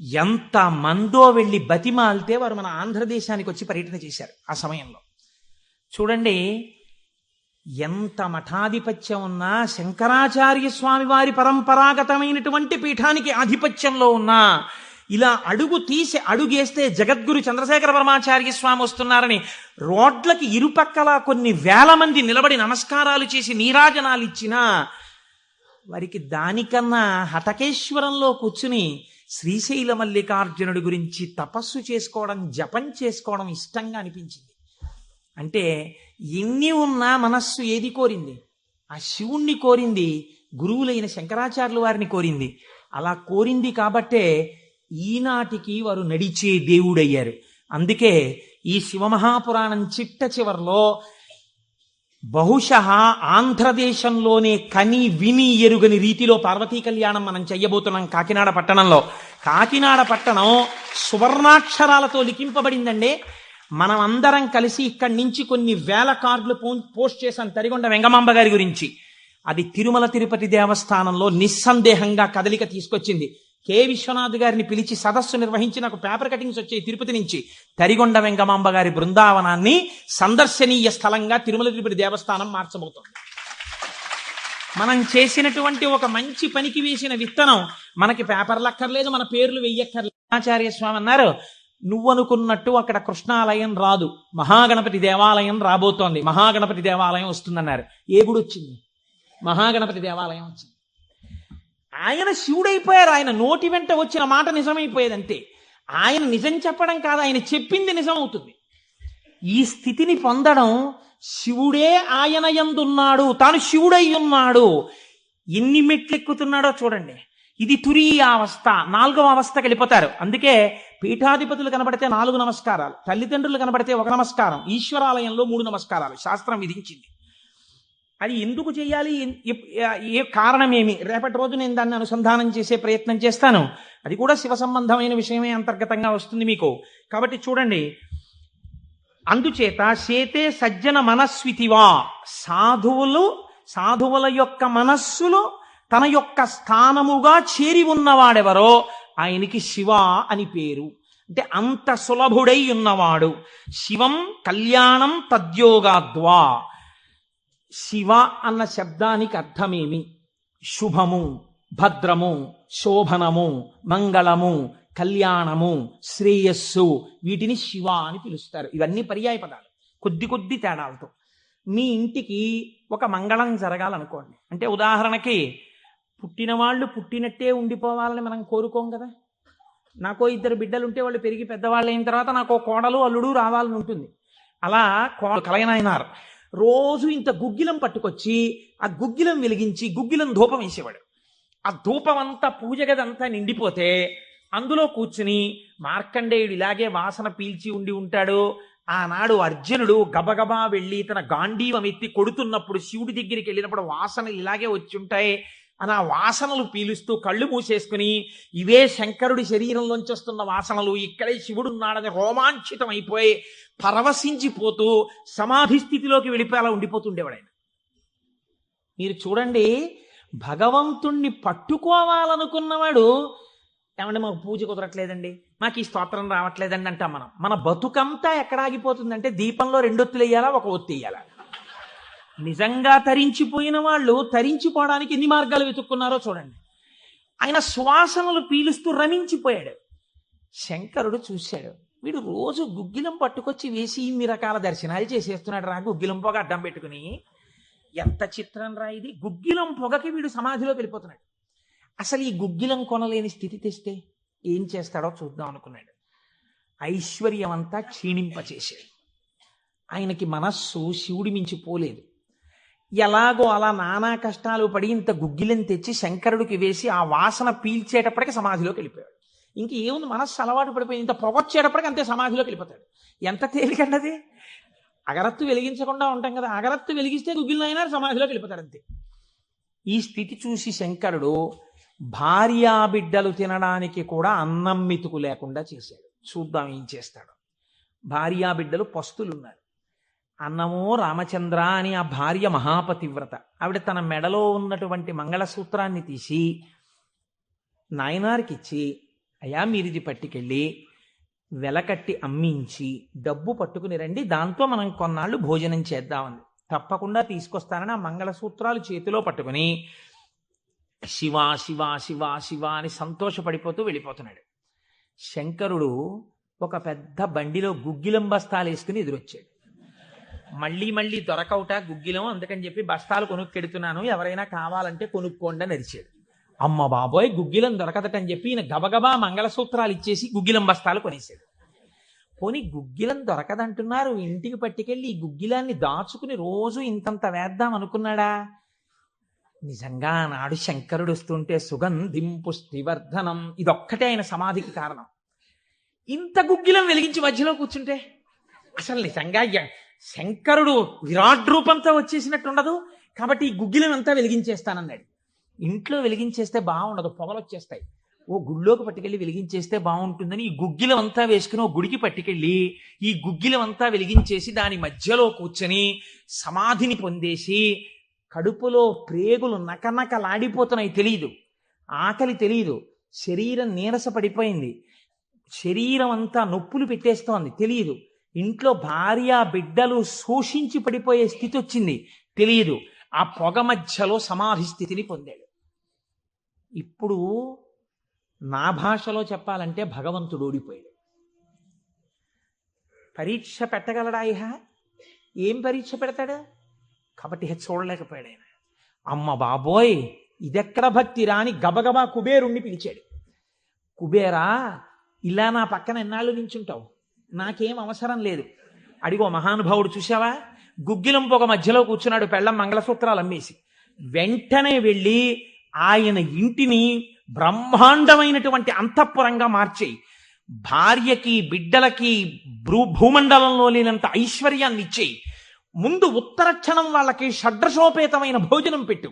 ఎంత మందో వెళ్ళి బతిమాలితే వారు మన ఆంధ్రదేశానికి వచ్చి పర్యటన చేశారు ఆ సమయంలో. చూడండి ఎంత మఠాధిపత్యం ఉన్నా శంకరాచార్య స్వామి వారి పరంపరాగతమైనటువంటి పీఠానికి ఆధిపత్యంలో ఉన్నా ఇలా అడుగు తీసి అడుగేస్తే జగద్గురు చంద్రశేఖర పరమాచార్య స్వామి వస్తున్నారని రోడ్లకి ఇరుపక్కల కొన్ని వేల మంది నిలబడి నమస్కారాలు చేసి నీరాజనాలు ఇచ్చినా వారికి దానికన్నా హటకేశ్వరంలో కూర్చుని శ్రీశైల మల్లికార్జునుడి గురించి తపస్సు చేసుకోవడం జపం చేసుకోవడం ఇష్టంగా అనిపించింది. అంటే ఎన్ని ఉన్నా మనస్సు ఏది కోరింది? ఆ శివుణ్ణి కోరింది గురువులైన శంకరాచార్యుల వారిని కోరింది. అలా కోరింది కాబట్టే ఈనాటికి వారు నడిచే దేవుడయ్యారు. అందుకే ఈ శివమహాపురాణం చిట్ట చివరిలో బహుశ ఆంధ్రదేశంలోనే కని విని ఎరుగని రీతిలో పార్వతీ కళ్యాణం మనం చెయ్యబోతున్నాం కాకినాడ పట్టణంలో. కాకినాడ పట్టణం సువర్ణాక్షరాలతో లిఖింపబడిందండి. మనం అందరం కలిసి ఇక్కడి నుంచి కొన్ని వేల కార్డులు పో- పోస్ట్ చేశాం తరిగొండ వెంగమాంబ గారి గురించి. అది తిరుమల తిరుపతి దేవస్థానంలో నిస్సందేహంగా కదలిక తీసుకొచ్చింది. కె. విశ్వనాథ్ గారిని పిలిచి సదస్సు నిర్వహించి నాకు పేపర్ కటింగ్స్ వచ్చాయి తిరుపతి నుంచి. తరిగొండ వెంగమాంబ గారి బృందావనాన్ని సందర్శనీయ స్థలంగా తిరుమల తిరుపతి దేవస్థానం మార్చబోతోంది. మనం చేసినటువంటి ఒక మంచి పనికి వేసిన విత్తనం మనకి పేపర్లు అక్కర్లేదు మన పేర్లు వెయ్యక్కర్లేదు. ఆచార్య స్వామి అన్నారు నువ్వనుకున్నట్టు అక్కడ కృష్ణాలయం రాదు మహాగణపతి దేవాలయం రాబోతోంది మహాగణపతి దేవాలయం వస్తుందన్నారు. ఏ గుడి వచ్చింది? మహాగణపతి దేవాలయం వచ్చింది. ఆయన శివుడైపోయారు. ఆయన నోటి వెంట వచ్చిన మాట నిజమైపోయేది అంతే ఆయన నిజం చెప్పడం కాదు ఆయన చెప్పింది నిజం అవుతుంది ఈ స్థితిని పొందడం శివుడే ఆయన ఎందున్నాడు తాను శివుడై ఉన్నాడు ఎన్ని మెట్లెక్కుతున్నాడో చూడండి. ఇది తురీయ అవస్థ నాలుగవ అవస్థకి వెళ్ళిపోతారు. అందుకే పీఠాధిపతులు కనబడితే నాలుగు నమస్కారాలు తల్లిదండ్రులు కనబడితే ఒక నమస్కారం ఈశ్వరాలయంలో మూడు నమస్కారాలు శాస్త్రం విధించింది. అది ఎందుకు చేయాలి? ఎన్- ఏ కారణమేమి? రేపటి రోజు నేను దాన్ని అనుసంధానం చేసే ప్రయత్నం చేస్తాను. అది కూడా శివ సంబంధమైన విషయమే అంతర్గతంగా వస్తుంది మీకు. కాబట్టి చూడండి. అందుచేత శేతే సజ్జన మనస్వితివా. సాధువులు సాధువుల యొక్క మనస్సులు తన యొక్క స్థానముగా చేరి ఉన్నవాడెవరో? ఆయనకి శివ అని పేరు. అంటే అంత సులభుడై ఉన్నవాడు. శివం కళ్యాణం తద్యోగాద్వా. శివ అన్న శబ్దానికి అర్థమేమి? శుభము భద్రము శోభనము మంగళము కళ్యాణము శ్రేయస్సు వీటిని శివ అని పిలుస్తారు. ఇవన్నీ పర్యాయ పదాలు. కొద్ది కొద్ది తేడాలతో. మీ ఇంటికి ఒక మంగళం జరగాలనుకోండి. అంటే ఉదాహరణకి పుట్టిన వాళ్ళు పుట్టినట్టే ఉండిపోవాలని మనం కోరుకోం కదా? నాకో ఇద్దరు బిడ్డలు ఉంటే వాళ్ళు పెరిగి పెద్దవాళ్ళు అయిన తర్వాత నాకు కోడలు అల్లుడు రావాలని ఉంటుంది. అలా కో కలగనైనారు రోజు ఇంత గుగ్గిలం పట్టుకొచ్చి ఆ గుగ్గిలం వెలిగించి గుగ్గిలం ధూపం వేసేవాడు. ఆ ధూపం అంతా పూజ గదంతా నిండిపోతే అందులో కూర్చుని మార్కండేయుడు ఇలాగే వాసన పీల్చి ఉండి ఉంటాడు. ఆనాడు అర్జునుడు గబగబా వెళ్ళి తన గాంధీవం ఎత్తి కొడుతున్నప్పుడు శివుడి దగ్గరికి వెళ్ళినప్పుడు వాసనలు ఇలాగే వచ్చి ఉంటాయి. అని ఆ వాసనలు పీలుస్తూ కళ్ళు మూసేసుకుని ఇవే శంకరుడి శరీరంలోంచి వస్తున్న వాసనలు ఇక్కడే శివుడు ఉన్నాడని రోమాంచితం అయిపోయి పరవశించిపోతూ సమాధి స్థితిలోకి వెళ్ళిపోయేలా ఉండిపోతుండేవాడు ఆయన మీరు చూడండి భగవంతుణ్ణి పట్టుకోవాలనుకున్నవాడు ఏమంటే మాకు పూజ కుదరట్లేదండి మాకు ఈ స్తోత్రం రావట్లేదండి అంటాం మనం. మన బతుకంతా ఎక్కడ ఆగిపోతుందంటే దీపంలో రెండొత్తులు వేయాలా ఒక ఒత్తి వేయాలా? నిజంగా తరించిపోయిన వాళ్ళు తరించిపోవడానికి ఎన్ని మార్గాలు వెతుక్కున్నారో చూడండి. ఆయన శ్వాసనలు పీలుస్తూ రమించిపోయాడు. శంకరుడు చూశాడు. వీడు రోజు గుగ్గిలం పట్టుకొచ్చి వేసి ఇన్ని రకాల దర్శనాలు చేసేస్తున్నాడు రా గుగ్గిలం పొగ అడ్డం పెట్టుకుని. ఎంత చిత్రం రా ఇది. గుగ్గిలం పొగకి వీడు సమాధిలోకి వెళ్ళిపోతున్నాడు. అసలు ఈ గుగ్గిలం కొనలేని స్థితి తెస్తే ఏం చేస్తాడో చూద్దాం అనుకున్నాడు. ఐశ్వర్యం అంతా క్షీణింపచేసాడు ఆయనకి మనస్సు శివుడి మించి పోలేదు. ఎలాగో అలా నానా కష్టాలు పడి ఇంత గుగ్గిలం తెచ్చి శంకరుడికి వేసి ఆ వాసన పీల్చేటప్పటికి సమాధిలోకి వెళ్ళిపోయాడు. ఇంక ఏముంది? మనస్సు అలవాటు పడిపోయింది. ఇంత పొగొచ్చేటప్పటికి అంతే సమాధిలోకి వెళ్ళిపోతాడు. ఎంత తేలికండది అగరత్తు వెలిగించకుండా ఉంటాం కదా. అగరత్తు వెలిగిస్తే గుగ్గిలైనా సమాధిలోకి వెళ్ళిపోతాడు అంతే. ఈ స్థితి చూసి శంకరుడు భార్యా బిడ్డలు తినడానికి కూడా అన్నం మితుకు లేకుండా చేశాడు. చూద్దాం ఏం చేస్తాడు. భార్యా బిడ్డలు పస్తులున్నారు. అన్నమో రామచంద్ర అని ఆ భార్య మహాపతివ్రత. ఆవిడ తన మెడలో ఉన్నటువంటి మంగళసూత్రాన్ని తీసి నాయనారికిచ్చి అయ్యా మీరిది పట్టుకెళ్ళి వెలకట్టి అమ్మించి డబ్బు పట్టుకుని రండి దాంతో మనం కొన్నాళ్ళు భోజనం చేద్దామని. తప్పకుండా తీసుకొస్తానని ఆ మంగళసూత్రాలు చేతిలో పట్టుకుని శివ శివ శివ శివ అని సంతోషపడిపోతూ వెళ్ళిపోతున్నాడు. శంకరుడు ఒక పెద్ద బండిలో గుగ్గిలం బస్తాలు వేసుకుని ఎదురొచ్చాడు. మళ్ళీ మళ్ళీ దొరకవుట గుగ్గిలం అందుకని చెప్పి బస్తాలు కొనుక్కెడుతున్నాను. ఎవరైనా కావాలంటే కొనుక్కోండి అని అరిచాడు. అమ్మ బాబోయ్ గుగ్గిలం దొరకదటని చెప్పి ఈయన గబగబా మంగళసూత్రాలు ఇచ్చేసి గుగ్గిలం బస్తాలు కొనేసాడు పోనీ గుగ్గిలం దొరకదంటున్నారు ఇంటికి పట్టుకెళ్ళి ఈ గుగ్గిలాన్ని దాచుకుని రోజు ఇంతంత వేద్దాం అనుకున్నాడా? నిజంగా నాడు శంకరుడు వస్తుంటే సుగంధిం పుష్టివర్ధనం ఇదొక్కటే ఆయన సమాధికి కారణం. ఇంత గుగ్గిలం వెలిగించి మధ్యలో కూర్చుంటే అసలు నిజంగా శంకరుడు విరాట్ రూపంతో వచ్చేసినట్టు ఉండదు కాబట్టి ఈ గుగ్గిలనంతా వెలిగించేస్తానన్నాడు. ఇంట్లో వెలిగించేస్తే బాగుండదు పొగలు వచ్చేస్తాయి ఓ గుళ్ళోకి పట్టుకెళ్ళి వెలిగించేస్తే బాగుంటుందని ఈ గుగ్గిలం అంతా వేసుకుని ఓ గుడికి పట్టుకెళ్ళి ఈ గుగ్గిలం అంతా వెలిగించేసి దాని మధ్యలో కూర్చొని సమాధిని పొందేసి కడుపులో ప్రేగులు నకనకలాడిపోతున్నాయి తెలియదు ఆకలి తెలియదు శరీరం నీరస పడిపోయింది శరీరం అంతా నొప్పులు పెట్టేస్తోంది తెలియదు ఇంట్లో భార్య బిడ్డలు శోషించి పడిపోయే స్థితి వచ్చింది. తెలియదు ఆ పొగ మధ్యలో సమాధి స్థితిని పొందాడు. ఇప్పుడు నా భాషలో చెప్పాలంటే భగవంతుడు ఓడిపోయాడు. పరీక్ష పెట్టగలడా ఇహ? ఏం పరీక్ష పెడతాడు? కాబట్టి చూడలేకపోయాడు ఆయన. అమ్మ బాబోయ్ ఇదెక్కడ భక్తి రాని గబగబా కుబేరుణ్ణి పిలిచాడు. కుబేరా ఇలా నా పక్కన ఎన్నాళ్ళు నించుంటావు? నాకేం అవసరం లేదు. అడిగో మహానుభావుడు చూసావా గుగ్గిలం పొగ మధ్యలో కూర్చున్నాడు పెళ్ళం మంగళసూత్రాలు అమ్మేసి. వెంటనే వెళ్ళి ఆయన ఇంటిని బ్రహ్మాండమైనటువంటి అంతఃపురంగా మార్చేయి భార్యకి బిడ్డలకి భూ భూమండలంలో లేనంత ఐశ్వర్యాన్ని ఇచ్చేయి ముందు ఉత్తర క్షణం వాళ్ళకి షడ్రశోపేతమైన భోజనం పెట్టు.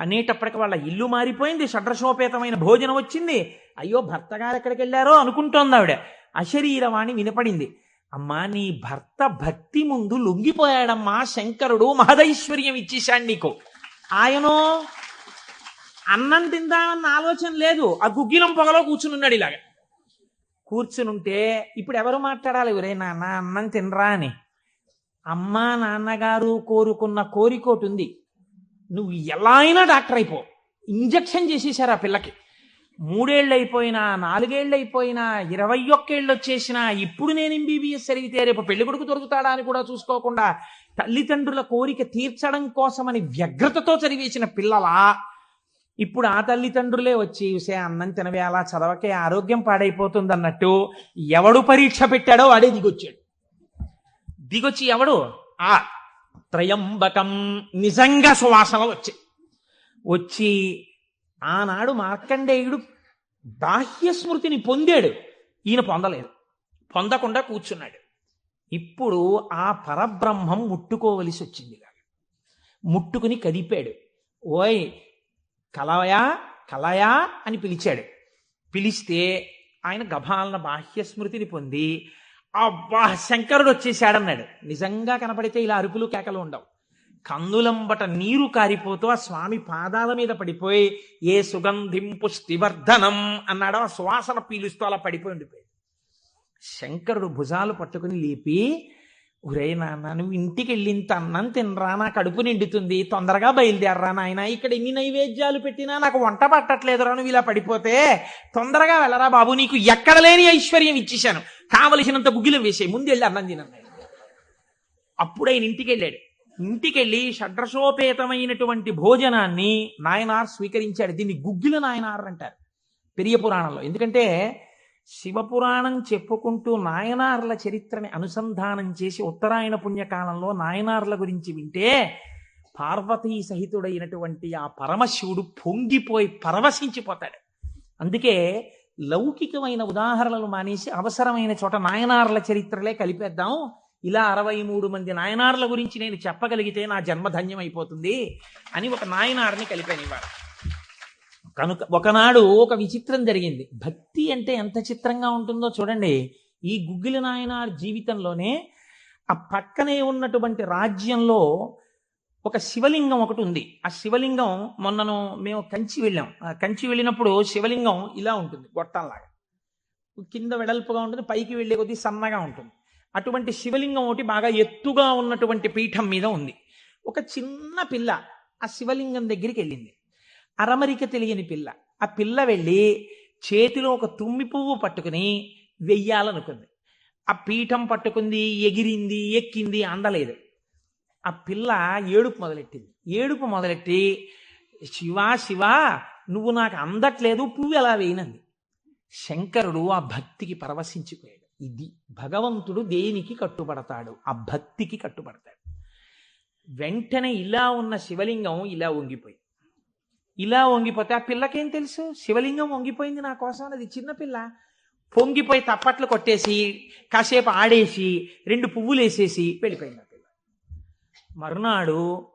అనేటప్పటికి వాళ్ళ ఇల్లు మారిపోయింది షడ్రశోపేతమైన భోజనం వచ్చింది. అయ్యో భర్త గారు ఎక్కడికి వెళ్ళారో అనుకుంటోంది ఆవిడ. అశరీరవాణి వినపడింది. అమ్మా నీ భర్త భక్తి ముందు లొంగిపోయాడమ్మా శంకరుడు మహదైశ్వర్యం ఇచ్చేశాడు నీకు. ఆయనో అన్నం తిందామన్న ఆలోచన లేదు. ఆ గుగ్గిలం పొగలో కూర్చునున్నాడు ఇలాగ. కూర్చునుంటే ఇప్పుడు ఎవరు మాట్లాడాలి? ఒరే నాన్న అన్నం తినరా అని. అమ్మా నాన్నగారు కోరుకున్న కోరికోటి ఉంది. నువ్వు ఎలా అయినా డాక్టర్ అయిపో. ఇంజక్షన్ చేసేశారు ఆ పిల్లకి. మూడేళ్ళు అయిపోయినా నాలుగేళ్ళు అయిపోయినా ఇరవై ఒక్కేళ్ళు వచ్చేసినా ఇప్పుడు నేను ఎంబీబీఎస్ చదివితే రేపు పెళ్ళి కొడుకు దొరుకుతాడా అని కూడా చూసుకోకుండా తల్లిదండ్రుల కోరిక తీర్చడం కోసమని వ్యగ్రతతో చదివేసిన పిల్లలా ఇప్పుడు ఆ తల్లిదండ్రులే వచ్చి విషయ అన్నం తినవే అలా చదవకే ఆరోగ్యం పాడైపోతుంది అన్నట్టు ఎవడు పరీక్ష పెట్టాడో వాడే దిగొచ్చాడు. దిగొచ్చి ఎవడు? ఆ త్రయంబకం నిజంగా సువాసన వచ్చి వచ్చి ఆనాడు మార్కండేయుడు బాహ్య స్మృతిని పొందాడు. ఈయన పొందలేదు. పొందకుండా కూర్చున్నాడు. ఇప్పుడు ఆ పరబ్రహ్మం ముట్టుకోవలసి వచ్చింది ముట్టుకుని కదిపాడు. ఓయ్ కలయా కలయా అని పిలిచాడు. పిలిస్తే ఆయన గభాలన బాహ్య స్మృతిని పొంది అబ్బా శంకరుడు వచ్చేసాడన్నాడు నిజంగా కనపడితే ఇలా అరుపులు కేకలు ఉండవు. కందులంబట నీరు కారిపోతూ ఆ స్వామి పాదాల మీద పడిపోయి ఏ సుగంధిం పుష్టివర్ధనం అన్నాడు. ఆ సువాసన పీలుస్తూ అలా పడిపోయి ఉండిపోయాడు. శంకరుడు భుజాలు పట్టుకుని లేపి ఒరే నాన్న నువ్వు ఇంటికి వెళ్ళింత అన్నం తినరా నా కడుపు నిండుతుంది తొందరగా బయలుదేరరా నాయన ఇక్కడ ఎన్ని నైవేద్యాలు పెట్టినా నాకు వంట పట్టట్లేదురా నువ్వు ఇలా పడిపోతే తొందరగా వెళ్ళరా బాబు నీకు ఎక్కడ లేని ఐశ్వర్యం ఇచ్చేశాను. కావలసినంత గుగ్గిలం వేసే ముందు వెళ్ళి అన్నం తినన్నాడు అప్పుడు ఆయన ఇంటికి వెళ్ళాడు. ఇంటికెళ్ళి షడ్రశోపేతమైనటువంటి షడ్రసోపేతమైనటువంటి భోజనాన్ని నాయనార్ స్వీకరించాడు. దీన్ని గుగ్గిల నాయనార్ అంటారు పెరియ పురాణంలో. ఎందుకంటే శివపురాణం చెప్పుకుంటూ నాయనార్ల చరిత్రని అనుసంధానం చేసి ఉత్తరాయణ పుణ్యకాలంలో నాయనార్ల గురించి వింటే పార్వతీ సహితుడైనటువంటి ఆ పరమశివుడు పొంగిపోయి పరవశించిపోతాడు. అందుకే లౌకికమైన ఉదాహరణలు మానేసి అవసరమైన చోట నాయనార్ల చరిత్రలే కలిపేద్దాం. ఇలా అరవై మూడు మంది నాయనార్ల గురించి నేను చెప్పగలిగితే నా జన్మధన్యం అయిపోతుంది అని ఒక నాయనార్ని కలిపాను కనుక ఒకనాడు ఒక విచిత్రం జరిగింది. భక్తి అంటే ఎంత చిత్రంగా ఉంటుందో చూడండి. ఈ గుగ్గిలి నాయనార్ జీవితంలోనే ఆ పక్కనే ఉన్నటువంటి రాజ్యంలో ఒక శివలింగం ఒకటి ఉంది. ఆ శివలింగం మొన్నను మేము కంచి వెళ్ళాం. ఆ కంచి వెళ్ళినప్పుడు శివలింగం ఇలా ఉంటుంది గొట్టంలాగా. కింద వెడల్పుగా ఉంటుంది పైకి వెళ్ళే కొద్దీ సన్నగా ఉంటుంది. అటువంటి శివలింగం ఒకటి బాగా ఎత్తుగా ఉన్నటువంటి పీఠం మీద ఉంది. ఒక చిన్న పిల్ల ఆ శివలింగం దగ్గరికి వెళ్ళింది. అరమరిక తెలియని పిల్ల. ఆ పిల్ల వెళ్ళి చేతిలో ఒక తుమ్మి పువ్వు పట్టుకుని వెయ్యాలనుకుంది. ఆ పీఠం పట్టుకుంది ఎగిరింది ఎక్కింది అందలేదు. ఆ పిల్ల ఏడుపు మొదలెట్టింది. ఏడుపు మొదలెట్టి శివా శివా నువ్వు నాకు అందట్లేదు పువ్వు ఎలా వేయనంది? శంకరుడు ఆ భక్తికి పరవశించిపోయాడు. ఇది భగవంతుడు దేనికి కట్టుబడతాడు? ఆ భక్తికి కట్టుబడతాడు. వెంటనే ఇలా ఉన్న శివలింగం ఇలా వంగిపోయి ఇలా వంగిపోతే ఆ పిల్లకేం తెలుసు? శివలింగం వంగిపోయింది నా కోసం అది చిన్న పిల్ల. పొంగిపోయి తప్పట్లు కొట్టేసి కాసేపు ఆడేసి రెండు పువ్వులు వేసేసి వెళ్ళిపోయింది ఆ పిల్ల. మరునాడు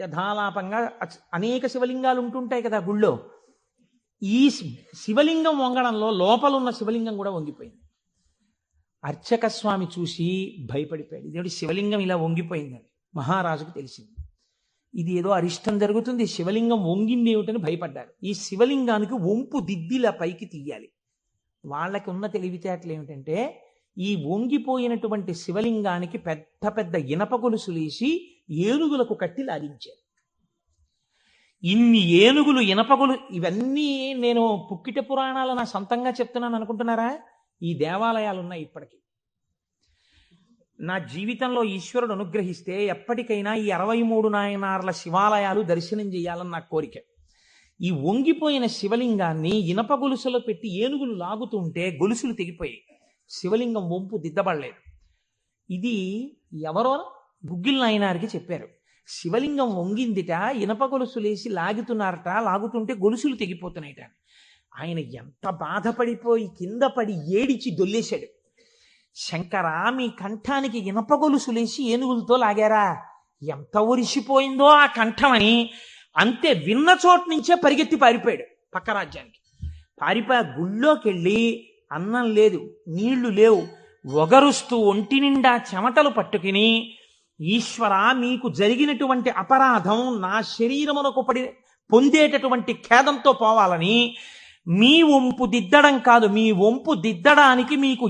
యథాలాపంగా అచ్- అనేక శివలింగాలు ఉంటుంటాయి కదా గుళ్ళో. ఈ శివలింగం వంగడంలో లోపల ఉన్న శివలింగం కూడా వంగిపోయింది. అర్చక స్వామి చూసి భయపడిపోయాడు. ఇదేమిటి శివలింగం ఇలా వంగిపోయిందని మహారాజుకు తెలిసింది. ఇది ఏదో అరిష్టం జరుగుతుంది. శివలింగం వంగింది ఏమిటని భయపడ్డారు ఈ శివలింగానికి వంపు దిద్దిలా పైకి తీయాలి. వాళ్ళకి ఉన్న తెలివితేటలు ఏమిటంటే ఈ వంగిపోయినటువంటి శివలింగానికి పెద్ద పెద్ద ఇనప గొలుసులేసి ఏనుగులకు కట్టి లాగించారు. ఇన్ని ఏనుగులు ఇనపగులు ఇవన్నీ నేను పుక్కిట పురాణాలు నా సొంతంగా చెప్తున్నాను అనుకుంటున్నారా? ఈ దేవాలయాలు ఉన్నాయి ఇప్పటికీ. నా జీవితంలో ఈశ్వరుడు అనుగ్రహిస్తే ఎప్పటికైనా ఈ అరవై మూడు నాయనార్ల శివాలయాలు దర్శనం చేయాలని నా కోరిక. ఈ వంగిపోయిన శివలింగాన్ని ఇనప గొలుసులో పెట్టి ఏనుగులు లాగుతుంటే గొలుసులు తెగిపోయాయి. శివలింగం వంపు దిద్దబడలేదు. ఇది ఎవరో గుగ్గిల్ నాయనారికి చెప్పారు. శివలింగం వంగిందిట ఇనప గొలుసులేసి లాగుతున్నారట లాగుతుంటే గొలుసులు తెగిపోతున్నాయిట ఆయన ఎంత బాధపడిపోయి కింద పడి ఏడిచి దొల్లేశాడు. శంకరా మీ కంఠానికి ఇనప గొలుసులేసి ఏనుగులతో లాగారా? ఎంత ఒరిసిపోయిందో ఆ కంఠమని అంతే విన్న చోటు నుంచే పరిగెత్తి పారిపోయాడు పక్క రాజ్యానికి. పారిపోయి గుళ్ళోకి వెళ్ళి అన్నం లేదు నీళ్ళు లేవు ఒగరుస్తూ ఒంటి నిండా చెమటలు పట్టుకుని ఈశ్వర మీకు జరిగినటువంటి అపరాధం నా శరీరమునకు పడి పొందేటటువంటి ఖేదంతో పోవాలని మీ వంపు దిద్దడం కాదు మీ వంపు దిద్దడానికి మీకు